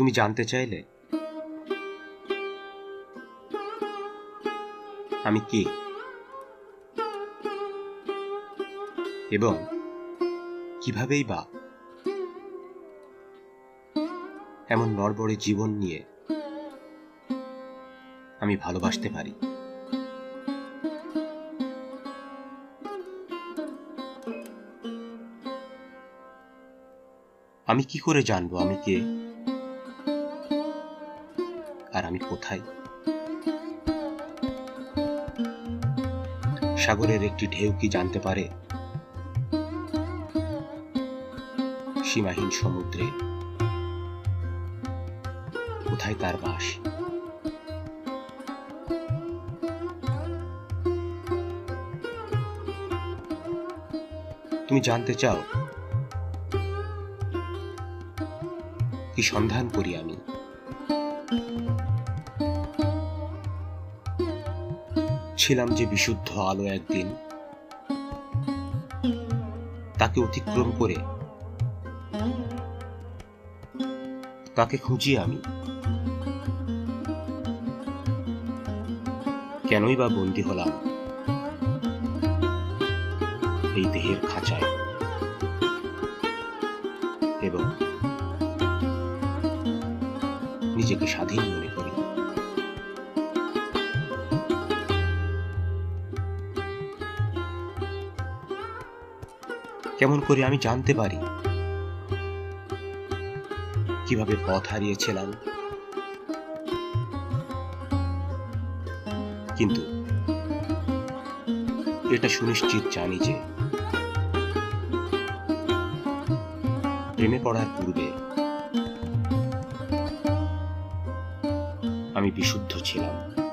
তুমি জানতে চাইলে। আমি কে? এবং কিভাবেই বা এমন নড়বড়ে জীবন নিয়ে আমি ভালোবাসতে পারি। আমি কি করে জানব আমি কে? আর আমি কোথায়? সাগরের একটি ঢেউ কি জানতে পারে? সীমাহীন সমুদ্রে। কোথায় তার বাস? তুমি জানতে চাও? কি সন্ধান করি আমি? ছিলাম যে বিশুদ্ধ আলো একদিন তাকে অতিক্রম করে। তাকে খুঁজি আমি। কেনই বা বন্দী হলাম এই দেহের খাঁচায় এবং নিজেকে স্বাধীন মনে করি। কেমন করে আমি জানতে পারি? কীভাবে পথ হারিয়েছিলাম? কিন্তু এটা সুনিশ্চিত জানি যে প্রেমে পড়ার পূর্বে আমি বিশুদ্ধ ছিলাম।